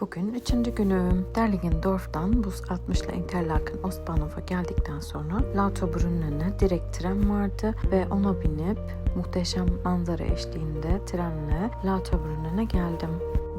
Bugün üçüncü günüm. Derlingendorf'tan Bus 60 ile Interlaken Ostbahnhof'a geldikten sonra Lauterbrunnen'e direkt tren vardı ve ona binip muhteşem manzara eşliğinde trenle Lauterbrunnen'e geldim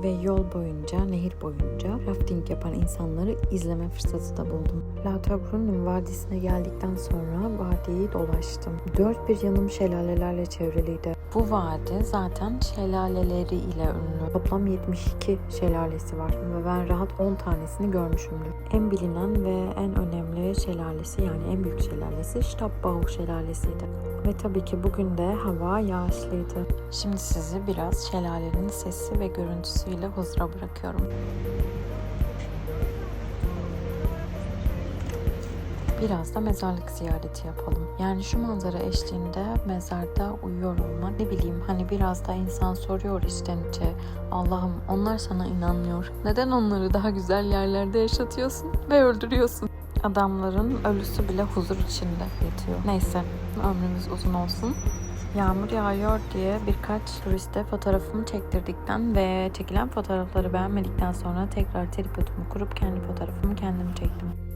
ve yol boyunca, nehir boyunca rafting yapan insanları izleme fırsatı da buldum. Lauterbrunnen Vadisi'ne geldikten sonra vadiyi dolaştım. Dört bir yanım şelalelerle çevriliydi. Bu vadi zaten şelaleleri ile ünlü. Toplam 72 şelalesi var ve ben rahat 10 tanesini görmüşümdür. En bilinen ve en önemli şelalesi yani en büyük şelalesi Stabbau şelalesiydi. Ve tabii ki bugün de hava yağışlıydı. Şimdi sizi biraz şelalenin sesi ve görüntüsüyle huzura bırakıyorum. Biraz da mezarlık ziyareti yapalım. Yani şu manzara eşliğinde mezarda uyuyor olmak ne bileyim hani biraz da insan soruyor içten içe Allah'ım onlar sana inanmıyor. Neden onları daha güzel yerlerde yaşatıyorsun ve öldürüyorsun? Adamların ölüsü bile huzur içinde yatıyor. Neyse ömrümüz uzun olsun. Yağmur yağıyor diye birkaç turiste fotoğrafımı çektirdikten ve çekilen fotoğrafları beğenmedikten sonra tekrar tripodumu kurup kendi fotoğrafımı kendim çektim.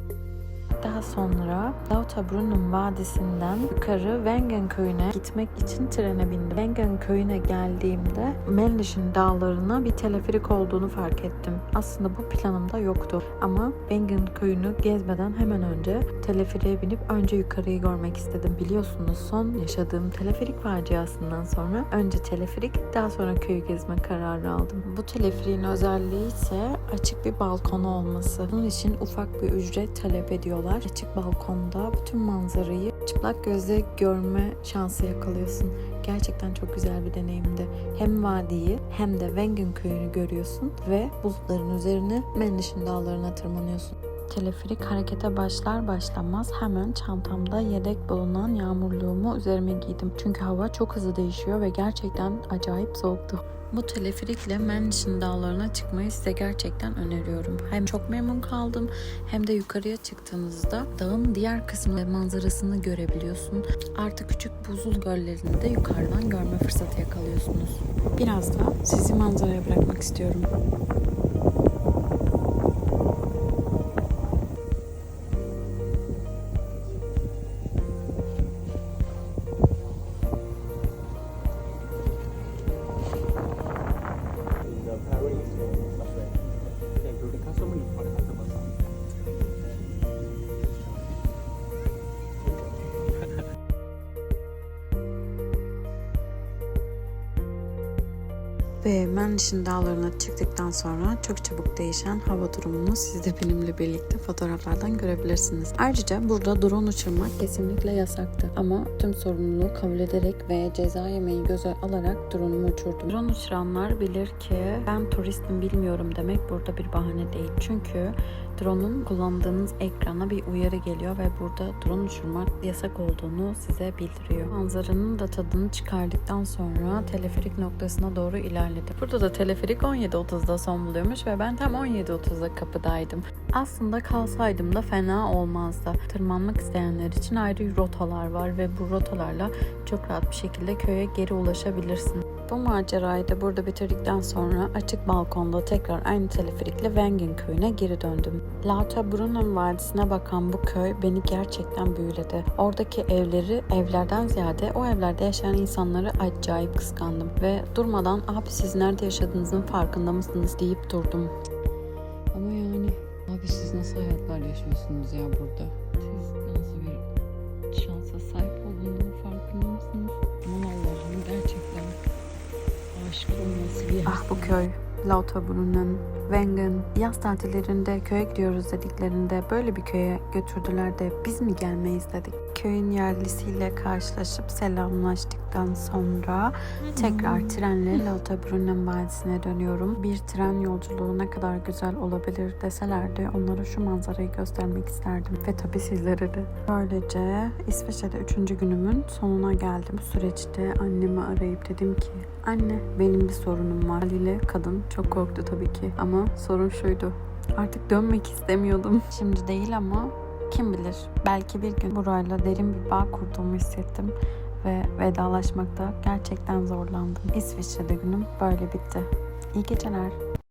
Daha sonra Lauterbrunnen Vadisi'nden yukarı Wengen köyüne gitmek için trene bindim. Wengen köyüne geldiğimde Männischen dağlarına bir teleferik olduğunu fark ettim. Aslında bu planımda yoktu ama Wengen köyünü gezmeden hemen önce teleferiğe binip önce yukarıyı görmek istedim. Biliyorsunuz son yaşadığım teleferik faciasından sonra önce teleferik daha sonra köyü gezme kararı aldım. Bu teleferiğin özelliği ise açık bir balkonu olması. Bunun için ufak bir ücret talep ediyorlar. Açık balkonda bütün manzarayı çıplak gözle görme şansı yakalıyorsun. Gerçekten çok güzel bir deneyimdi. Hem vadiyi hem de Wengen köyünü görüyorsun ve bulutların üzerine Männischen dağlarına tırmanıyorsun. Teleferik harekete başlar başlamaz hemen çantamda yedek bulunan yağmurluğumu üzerime giydim. Çünkü hava çok hızlı değişiyor ve gerçekten acayip soğuktu. Bu teleferikle Männischen dağlarına çıkmayı size gerçekten öneriyorum. Hem çok memnun kaldım hem de yukarıya çıktığınızda dağın diğer kısmı ve manzarasını görebiliyorsun. Artık küçük buzul göllerini de yukarıdan görme fırsatı yakalıyorsunuz. Biraz da sizi manzaraya bırakmak istiyorum. Ve Männischen dağlarına çıktıktan sonra çok çabuk değişen hava durumunu siz de benimle birlikte fotoğraflardan görebilirsiniz. Ayrıca burada drone uçurmak kesinlikle yasaktı. Ama tüm sorumluluğu kabul ederek ve ceza yemeyi göze alarak drone'umu uçurdum. Drone uçuranlar bilir ki ben turistim bilmiyorum demek burada bir bahane değil. Çünkü drone'un kullandığınız ekrana bir uyarı geliyor ve burada drone uçurmak yasak olduğunu size bildiriyor. Manzaranın da tadını çıkardıktan sonra teleferik noktasına doğru ilerledim. Burada da teleferik 17.30'da son buluyormuş ve ben tam 17.30'da kapıdaydım. Aslında kalsaydım da fena olmazdı. Tırmanmak isteyenler için ayrı rotalar var ve bu rotalarla çok rahat bir şekilde köye geri ulaşabilirsin. Bu macerayı da burada bitirdikten sonra açık balkonda tekrar aynı teleferikle Wengen köyüne geri döndüm. Lauterbrunnen Vadisi'ne bakan bu köy beni gerçekten büyüledi. Oradaki evleri evlerden ziyade o evlerde yaşayan insanları acayip kıskandım ve durmadan abi siz nerede yaşadığınızın farkında mısınız deyip durdum. Ama yani abi siz nasıl hayatlar yaşıyorsunuz ya burada? Siz nasıl bir şansa sahip olduğunun farkında mısınız? Ah bu köy. Lauterbrunnen, Wengen. Yaz tatillerinde köye gidiyoruz dediklerinde böyle bir köye götürdüler de biz mi gelmeyiz dedik. Köyün yerlisiyle karşılaşıp selamlaştıktan sonra tekrar trenle Lauterbrunnen Vadisi'ne dönüyorum. Bir tren yolculuğu ne kadar güzel olabilir deselerdi onlara şu manzarayı göstermek isterdim. Ve tabii sizlere de. Böylece İsveç'te üçüncü günümün sonuna geldim. Süreçte annemi arayıp dedim ki Anne benim bir sorunum var. Haliyle kadın çok korktu tabii ki ama sorun şuydu. Artık dönmek istemiyordum. Şimdi değil ama kim bilir belki bir gün burayla derin bir bağ kurduğumu hissettim ve vedalaşmakta gerçekten zorlandım. İsviçre'de günüm böyle bitti. İyi geceler.